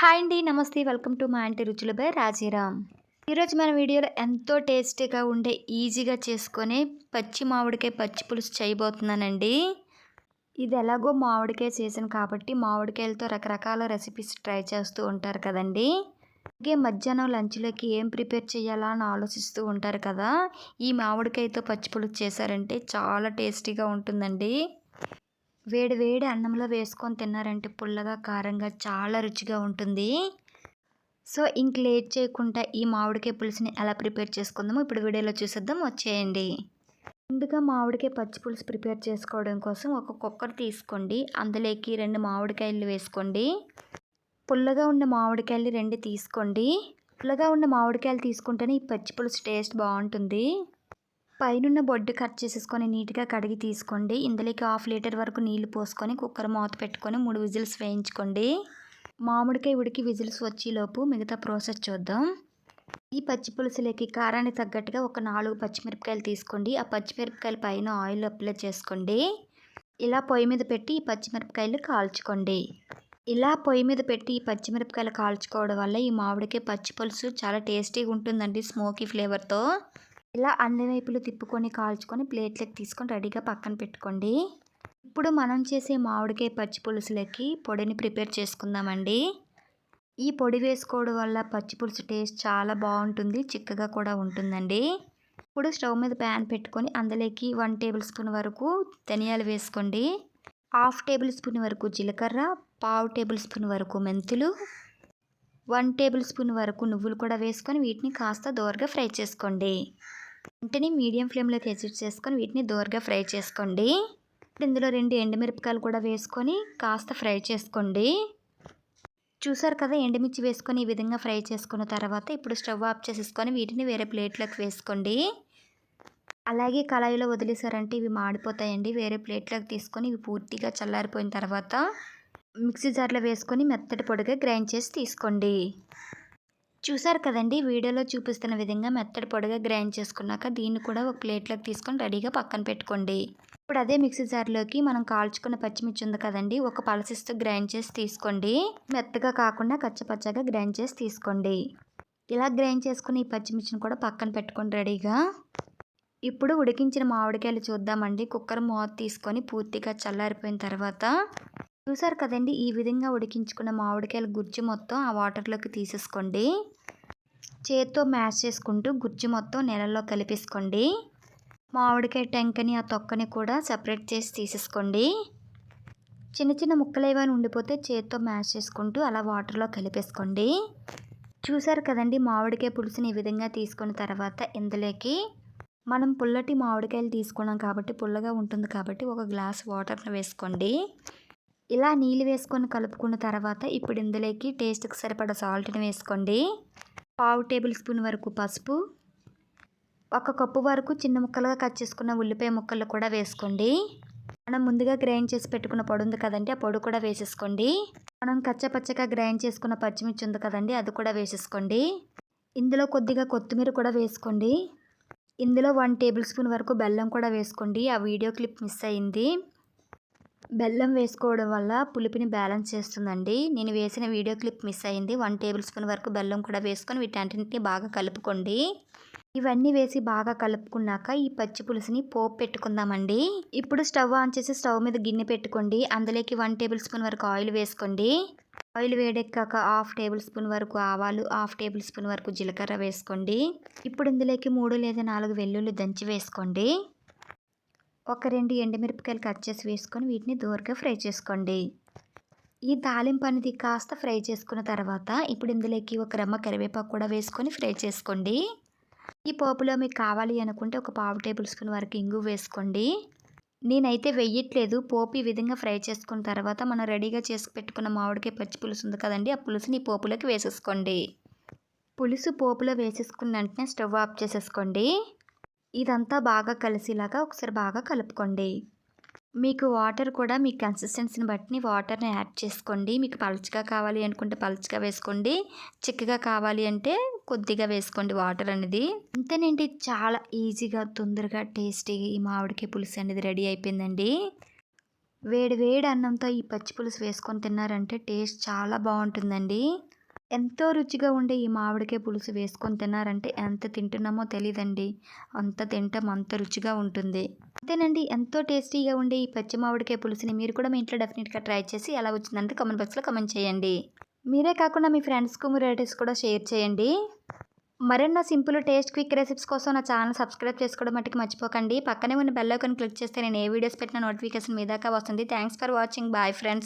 Hi అండి నమస్తే. Welcome to మా ఇంటి రుచులు బై రాజీరామ్. ఈరోజు మన వీడియోలో ఎంతో టేస్టీగా ఉండే ఈజీగా చేసుకొని పచ్చి మామిడికాయ పచ్చి పులుసు చేయబోతున్నానండి. ఇది ఎలాగో మామిడికాయ సీజన్ కాబట్టి మామిడికాయలతో రకరకాల రెసిపీస్ ట్రై చేస్తూ ఉంటారు కదండి. అలాగే మధ్యాహ్నం లంచ్లోకి ఏం ప్రిపేర్ చేయాలా అని ఆలోచిస్తూ ఉంటారు కదా. ఈ మామిడికాయతో పచ్చి పులుసు చేశారంటే చాలా టేస్టీగా ఉంటుందండి. వేడి వేడి అన్నంలో వేసుకొని తిన్నారంటే పుల్లగా కారంగా చాలా రుచిగా ఉంటుంది. సో ఇంక లేట్ చేయకుండా ఈ మామిడికాయ పులుసుని ఎలా ప్రిపేర్ చేసుకుందామో ఇప్పుడు వీడియోలో చూసేద్దాం. వచ్చేయండి. ముందుగా మామిడికాయ పచ్చి పులుసు ప్రిపేర్ చేసుకోవడం కోసం ఒక కుక్కర్ తీసుకోండి. అందులోకి రెండు మామిడికాయలు వేసుకోండి. పుల్లగా ఉన్న మామిడికాయలు రెండు తీసుకోండి. పుల్లగా ఉన్న మామిడికాయలు తీసుకుంటేనే ఈ పచ్చి పులుసు టేస్ట్ బాగుంటుంది. పైనున్న బొడ్డు కట్ చేసేసుకొని నీట్గా కడిగి తీసుకోండి. ఇందులోకి హాఫ్ లీటర్ వరకు నీళ్ళు పోసుకొని కుక్కర్ మూత పెట్టుకొని మూడు విజిల్స్ వేయించుకోండి. మామిడికాయ ఉడికి విజిల్స్ వచ్చేలోపు మిగతా ప్రాసెస్ చూద్దాం. ఈ పచ్చి పులుసులకి కారానికి తగ్గట్టుగా ఒక నాలుగు పచ్చిమిరపకాయలు తీసుకోండి. ఆ పచ్చిమిరపకాయల పైన ఆయిల్ అప్లై చేసుకోండి. ఇలా పొయ్యి మీద పెట్టి ఈ పచ్చిమిరపకాయలు కాల్చుకోండి. ఇలా పొయ్యి మీద పెట్టి ఈ పచ్చిమిరపకాయలు కాల్చుకోవడం వల్ల ఈ మామిడికాయ పచ్చి పులుసు చాలా టేస్టీగా ఉంటుందండి స్మోకీ ఫ్లేవర్తో. ఇలా అన్ని వైపులు తిప్పుకొని కాల్చుకొని ప్లేట్లకు తీసుకొని రెడీగా పక్కన పెట్టుకోండి. ఇప్పుడు మనం చేసే మామిడికాయ పచ్చి పులుసులకి పొడిని ప్రిపేర్ చేసుకుందామండి. ఈ పొడి వేసుకోవడం వల్ల పచ్చి పులుసు టేస్ట్ చాలా బాగుంటుంది చిక్కగా కూడా ఉంటుందండి. ఇప్పుడు స్టవ్ మీద ప్యాన్ పెట్టుకొని అందులోకి వన్ టేబుల్ స్పూన్ వరకు ధనియాలు వేసుకోండి. హాఫ్ టేబుల్ స్పూన్ వరకు జీలకర్ర పావు టేబుల్ స్పూన్ వరకు మెంతులు వన్ టేబుల్ స్పూన్ వరకు నువ్వులు కూడా వేసుకొని వీటిని కాస్త దోరగా ఫ్రై చేసుకోండి. వెంటనే మీడియం ఫ్లేమ్లోకి ఎసిట్ చేసుకొని వీటిని దోరగా ఫ్రై చేసుకోండి. ఇందులో రెండు ఎండుమిరపకాయలు కూడా వేసుకొని కాస్త ఫ్రై చేసుకోండి. చూసారు కదా ఎండుమిర్చి వేసుకొని ఈ విధంగా ఫ్రై చేసుకున్న తర్వాత ఇప్పుడు స్టవ్ ఆఫ్ చేసేసుకొని వీటిని వేరే ప్లేట్లోకి వేసుకోండి. అలాగే కళాయిలో వదిలేసారంటే ఇవి మాడిపోతాయండి. వేరే ప్లేట్లోకి తీసుకొని ఇవి పూర్తిగా చల్లారిపోయిన తర్వాత మిక్సీ జార్లో వేసుకొని మెత్తటి పొడిగా గ్రైండ్ చేసి తీసుకోండి. చూసారు కదండి వీడియోలో చూపిస్తున్న విధంగా మెత్తడి పొడిగా గ్రైండ్ చేసుకున్నాక దీన్ని కూడా ఒక ప్లేట్లోకి తీసుకొని రెడీగా పక్కన పెట్టుకోండి. ఇప్పుడు అదే మిక్సీ జార్లోకి మనం కాల్చుకున్న పచ్చిమిర్చి ఉంది కదండి ఒక పలసిస్తూ గ్రైండ్ చేసి తీసుకోండి. మెత్తగా కాకుండా కచ్చపచ్చగా గ్రైండ్ చేసి తీసుకోండి. ఇలా గ్రైండ్ చేసుకుని ఈ పచ్చిమిర్చిని కూడా పక్కన పెట్టుకోండి రెడీగా. ఇప్పుడు ఉడికించిన మామిడికాయలు చూద్దామండి. కుక్కర్ మూత తీసుకొని పూర్తిగా చల్లారిపోయిన తర్వాత చూసారు కదండి ఈ విధంగా ఉడికించుకున్న మామిడికాయల గుజ్జు మొత్తం ఆ వాటర్లోకి తీసేసుకోండి. చేత్తో మ్యాష్ చేసుకుంటూ గుజ్జు మొత్తం నెలలో కలిపేసుకోండి. మామిడికాయ టెంకని ఆ తొక్కని కూడా సపరేట్ చేసి తీసేసుకోండి. చిన్న చిన్న ముక్కలు ఏమైనా ఉండిపోతే చేత్తో మ్యాష్ చేసుకుంటూ అలా వాటర్లో కలిపేసుకోండి. చూసారు కదండి మామిడికాయ పులుసుని ఈ విధంగా తీసుకున్న తర్వాత ఇందులోకి మనం పుల్లటి మామిడికాయలు తీసుకున్నాం కాబట్టి పుల్లగా ఉంటుంది కాబట్టి ఒక గ్లాస్ వాటర్ని వేసుకోండి. ఇలా నీళ్ళు వేసుకొని కలుపుకున్న తర్వాత ఇప్పుడు ఇందులోకి టేస్ట్కి సరిపడా సాల్ట్ని వేసుకోండి. పావు టేబుల్ స్పూన్ వరకు పసుపు ఒక కప్పు వరకు చిన్న ముక్కలుగా కట్ చేసుకున్న ఉల్లిపాయ ముక్కలు కూడా వేసుకోండి. మనం ముందుగా గ్రైండ్ చేసి పెట్టుకున్న పొడి ఉంది కదండి ఆ పొడి కూడా వేసేసుకోండి. మనం కచ్చపచ్చగా గ్రైండ్ చేసుకున్న పచ్చిమిర్చి ఉంది కదండి అది కూడా వేసేసుకోండి. ఇందులో కొద్దిగా కొత్తిమీర కూడా వేసుకోండి. ఇందులో వన్ టేబుల్ స్పూన్ వరకు బెల్లం కూడా వేసుకోండి ఆ వీడియో క్లిప్ మిస్ అయింది. బెల్లం వేసుకోవడం వల్ల పులిపిని బ్యాలెన్స్ చేస్తుందండి. నేను వేసిన వీడియో క్లిప్ మిస్ అయింది. వన్ టేబుల్ స్పూన్ వరకు బెల్లం కూడా వేసుకొని వీటన్నింటినీ బాగా కలుపుకోండి. ఇవన్నీ వేసి బాగా కలుపుకున్నాక ఈ పచ్చి పులుసుని పోపు పెట్టుకుందామండి. ఇప్పుడు స్టవ్ ఆన్ చేసి స్టవ్ మీద గిన్నె పెట్టుకోండి. అందులోకి వన్ టేబుల్ స్పూన్ వరకు ఆయిల్ వేసుకోండి. ఆయిల్ వేడెక్కాక హాఫ్ టేబుల్ స్పూన్ వరకు ఆవాలు హాఫ్ టేబుల్ స్పూన్ వరకు జీలకర్ర వేసుకోండి. ఇప్పుడు ఇందులోకి మూడు లేదా నాలుగు వెల్లుల్లి దంచి వేసుకోండి. ఒక రెండు ఎండుమిరపకాయలు కట్ చేసి వేసుకొని వీటిని దూరగా ఫ్రై చేసుకోండి. ఈ తాలింపు అనేది కాస్త ఫ్రై చేసుకున్న తర్వాత ఇప్పుడు ఇందులోకి ఒక రమ్మ కరివేపాకు కూడా వేసుకొని ఫ్రై చేసుకోండి. ఈ పోపులో మీకు కావాలి అనుకుంటే ఒక పావు టేబుల్ స్పూన్ వరకు ఇంగు వేసుకోండి. నేనైతే వెయ్యట్లేదు పోపు ఈ విధంగా ఫ్రై చేసుకున్న తర్వాత మనం రెడీగా చేసి పెట్టుకున్న మామిడికాయ పచ్చి పులుసు ఉంది కదండి ఆ పులుసుని పోపులోకి వేసేసుకోండి. పులుసు పోపులో వేసేసుకున్న వెంటనే స్టవ్ ఆఫ్ చేసేసుకోండి. ఇదంతా బాగా కలిసేలాగా ఒకసారి బాగా కలుపుకోండి. మీకు వాటర్ కూడా మీ కన్సిస్టెన్సీని బట్టి వాటర్ని యాడ్ చేసుకోండి. మీకు పలుచగా కావాలి అనుకుంటే పలుచగా వేసుకోండి. చిక్కగా కావాలి అంటే కొద్దిగా వేసుకోండి వాటర్ అనేది. అంతేనండి చాలా ఈజీగా తొందరగా టేస్టీగా ఈ మామిడికాయ పులుసు అనేది రెడీ అయిపోయిందండి. వేడి వేడి అన్నంతో ఈ పచ్చి పులుసు వేసుకొని తిన్నారంటే టేస్ట్ చాలా బాగుంటుందండి. ఎంతో రుచిగా ఉండే ఈ మామిడికాయ పులుసు వేసుకొని తిన్నారంటే ఎంత తింటున్నామో తెలియదండి అంత తింటాం అంత రుచిగా ఉంటుంది. అంతేనండి ఎంతో టేస్టీగా ఉండే ఈ పచ్చి మామిడికాయ పులుసుని మీరు కూడా మీ ఇంట్లో డెఫినెట్గా ట్రై చేసి ఎలా వచ్చిందంటే కామెంట్ బాక్స్లో కామెంట్ చేయండి. మీరే కాకుండా మీ ఫ్రెండ్స్కు మీ రిలేటివ్స్ కూడా షేర్ చేయండి. మరెన్నో సింపుల్ టేస్ట్ క్విక్ రెసిపీస్ కోసం నా ఛానల్ సబ్స్క్రైబ్ చేసుకోవడం మట్టుకు మర్చిపోకండి. పక్కనే ఉన్న బెల్ ఐకాన్ క్లిక్ చేస్తే నేను ఏ వీడియోస్ పెట్టిన నోటిఫికేషన్ మీదాకా వస్తుంది. Thanks for watching. Bye friends.